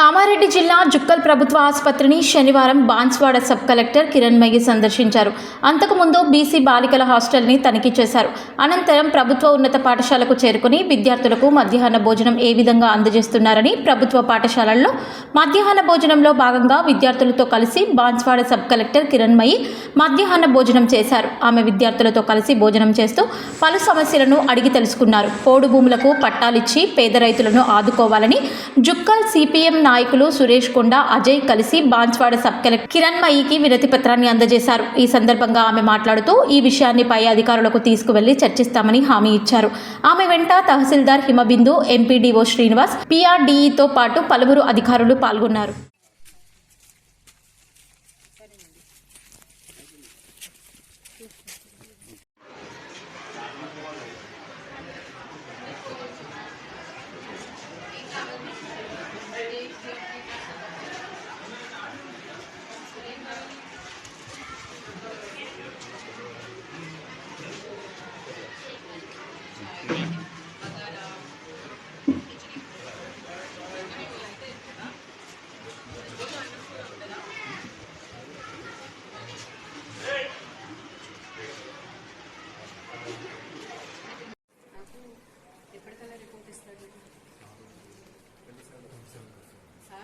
కామారెడ్డి జిల్లా జుక్కల్ ప్రభుత్వ ఆసుపత్రిని శనివారం బాన్స్వాడ సబ్ కలెక్టర్ కిరణ్మయి సందర్శించారు. అంతకుముందు బీసీ బాలికల హాస్టల్ని తనిఖీ చేశారు. అనంతరం ప్రభుత్వ ఉన్నత పాఠశాలకు చేరుకుని విద్యార్థులకు మధ్యాహ్న భోజనం ఏ విధంగా అందజేస్తున్నారని ప్రభుత్వ పాఠశాలల్లో మధ్యాహ్న భోజనంలో భాగంగా విద్యార్థులతో కలిసి బాన్స్వాడ సబ్ కలెక్టర్ కిరణ్మయి మధ్యాహ్న భోజనం చేశారు. ఆమె విద్యార్థులతో కలిసి భోజనం చేస్తూ పలు సమస్యలను అడిగి తెలుసుకున్నారు. పోడు భూములకు పట్టాలిచ్చి పేద రైతులను ఆదుకోవాలని జుక్కల్ సిపిఎం నాయకులు సురేష్ కొండ అజయ్ కలిసి బాన్స్వాడ సబ్ కలెక్టర్ కిరణ్మయికి వినతి పత్రాన్ని అందజేశారు. ఈ సందర్భంగా ఆమె మాట్లాడుతూ ఈ విషయాన్ని పై అధికారులకు తీసుకువెళ్ళి చర్చిస్తామని హామీ ఇచ్చారు. ఆమె వెంట తహసీల్దార్ హిమబిందు ఎంపీడీఓ శ్రీనివాస్ పీఆర్డీఈతో పాటు పలువురు అధికారులు పాల్గొన్నారు.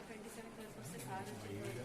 ట్వంటీ సెవెన్ వస్తే సార్